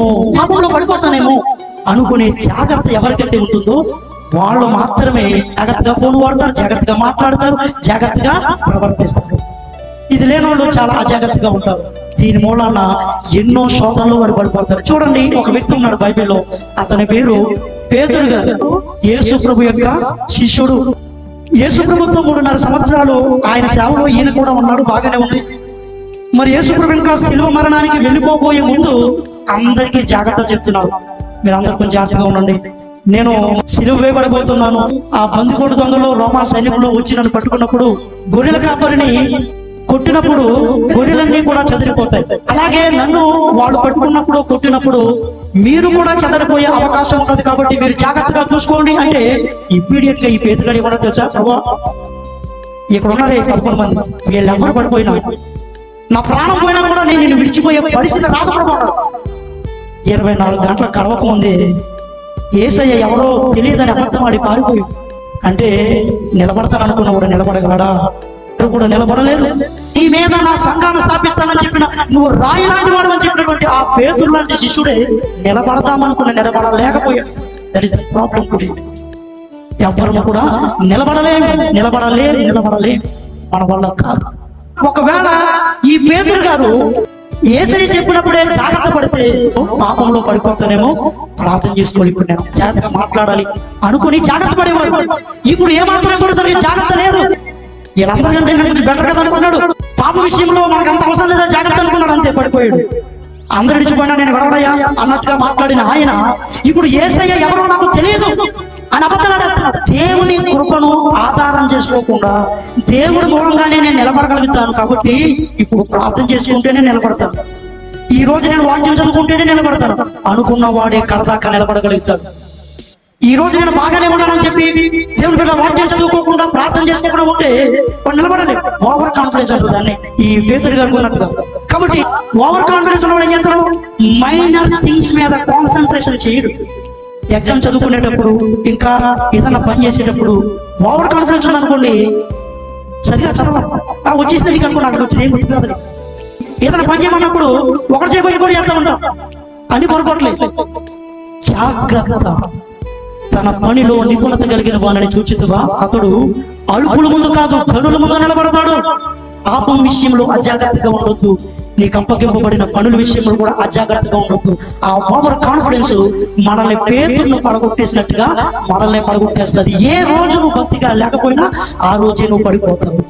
పడిపోతానేమో పాపంలో పడిపోతానేమో అనుకునే జాగ్రత్త ఎవరికైతే ఉంటుందో వాళ్ళు మాత్రమే జాగ్రత్తగా ఫోన్ వాడతారు జాగ్రత్తగా మాట్లాడతారు జాగ్రత్తగా ప్రవర్తిస్తారు. ఇది లేని వాళ్ళు చాలా అజాగ్రత్తగా ఉంటారు. దీని మూలాన ఎన్నో శోధనలు వాడు పడిపోతారు. చూడండి ఒక వ్యక్తి ఉన్నాడు బైబిల్లో. అతని పేరు పేదరు గారు. యేసు ప్రభు యొక్క శిష్యుడు. యేసుప్రభుతో మూడున్నర సంవత్సరాలు ఆయన సేవలో ఈయన కూడా ఉన్నాడు బాగానే ఉంది. మరి యేసుప్రభు వెనుక ఇంకా శిలువ మరణానికి వెళ్ళిపోబోయే ముందు అందరికీ జాగ్రత్త చెప్తున్నారు. మీరు అందరు కొంచెం జాగ్రత్తగా ఉండండి. నేను సిలువ వేయబడబోతున్నాను. ఆ బందికోట దొంగలు రోమా సైనికులు వచ్చి నన్ను పట్టుకున్నప్పుడు గొర్రెల కాపరిని కొట్టినప్పుడు గొర్రెలన్నీ కూడా చెదిరిపోతాయి. అలాగే నన్ను వాడు పట్టుకున్నప్పుడు కొట్టినప్పుడు మీరు కూడా చెదరిపోయే అవకాశం ఉంటుంది కాబట్టి మీరు జాగ్రత్తగా చూసుకోండి. అంటే ఇమ్మీడియట్గా ఈ పేతుగాడు ఏమన్నా తెలుసా? ప్రభా ఇక్కడ ఉన్నారే పదకొండు మంది. వీళ్ళెవరు పడిపోయినా? నా ప్రాణం పోయినా కూడా నేను నిన్ను విడిచిపోయే పరిస్థితి రాదు ఇరవై నాలుగు గంటల కడవక ఉంది ఏసయ్య ఎవరో తెలియదని అబద్ధం ఆడి పారిపోయి అంటే నిలబడతాను అనుకున్నవాడు నిలబడగలడా కూడా నిలబడలేదు. నీ మీద నా సంఘాన్ని స్థాపిస్తానని చెప్పిన నువ్వు రాయి లాంటి వాడు అని చెప్పినటువంటి ఆ పేతురు లాంటి శిష్యుడే నిలబడతామనుకున్న నిలబడలేకపోయాడు. That is the problem today ఎవ్వరు కూడా నిలబడలేము నిలబడలేం నిలబడలేము మన వల్ల కాదు. ఒకవేళ ఈ పేదరు గారు ఏసై చెప్పినప్పుడే జాగ్రత్త పడితే పాపంలో పడిపోతానేమో ప్రార్థన చేసుకోవాలి ఇప్పుడు నేను జాగ్రత్తగా మాట్లాడాలి అనుకుని జాగ్రత్త పడేవాడు ఇప్పుడు ఏమాత్రం కూడా తనకి జాగ్రత్త లేదు. వీళ్ళందరికంటే బెటర్ కదా అనుకున్నాడు. పాప విషయంలో మనకు అంత అవసరం లేదా? జాగ్రత్త అనుకున్నాడు అంతే పడిపోయాడు. అందరు నేను గొడవడయ్యా అన్నట్టుగా మాట్లాడిన ఆయన ఇప్పుడు ఏసయ్య ఎవరో నాకు తెలియదు. అని అబద్ధాలు దేవుని కృపను ఆధారం చేసుకోకుండా దేవుడి మూలంగానే నేను నిలబడగలుగుతాను కాబట్టి ఇప్పుడు ప్రార్థన చేసుకుంటేనే నిలబడతాను ఈ రోజు నేను వాక్యం చదువుకుంటేనే నిలబడతాను అనుకున్న వాడే కడదాకా నిలబడగలుగుతాడు ఈ రోజు నేను బాగానే ఉన్నానని చెప్పి దేవుని బిడ్డ వాక్యం చదువుకోకుండా ప్రార్థన చేసుకోకుండా ఉంటే వాడు నిలబడాలి ఓవర్ కాన్ఫిడెన్స్ అంటారు దాన్ని ఈ పేదరు గారు ఉన్నట్టుగా కాబట్టి ఓవర్ కాన్ఫిడెన్స్ ఉన్నవాడు ఏం చేస్తాడు మైనర్ థింగ్స్ మీద కాన్సన్ట్రేషన్ చేయడు ఎగ్జామ్ చదువుకునేటప్పుడు ఇంకా ఏదైనా పని చేసేటప్పుడు ఓవర్ కాన్ఫిడెన్స్ అనుకోండి. సరిగా చదవం వచ్చేస్తే అనుకోండి అక్కడ వచ్చి ఏం గుర్తు ఏదైనా పని చేయమన్నప్పుడు ఒకటి చేయబోయి కూడా చేస్తా ఉంటాం. అని పొరపాట్లేదు జాగ్రత్త. తన పనిలో నిపుణత కలిగిన వాళ్ళని చూచితువా? అతడు అడుగుల ముందు కాదు కనుల ముందు నిలబడతాడు. పాపం విషయంలో అజాగ్రత్తగా ఉండొద్దు. నీకు అప్పగింపబడిన పనుల విషయంలో కూడా అజాగ్రత్తగా ఉండొద్దు. ఆ ఓవర్ కాన్ఫిడెన్స్ మనల్ని పేతులను పడగొట్టేసినట్టుగా మనల్ని పడగొట్టేస్తుంది. ఏ రోజు నువ్వు భక్తిగా లేకపోయినా ఆ రోజే నువ్వు పడిపోతావు.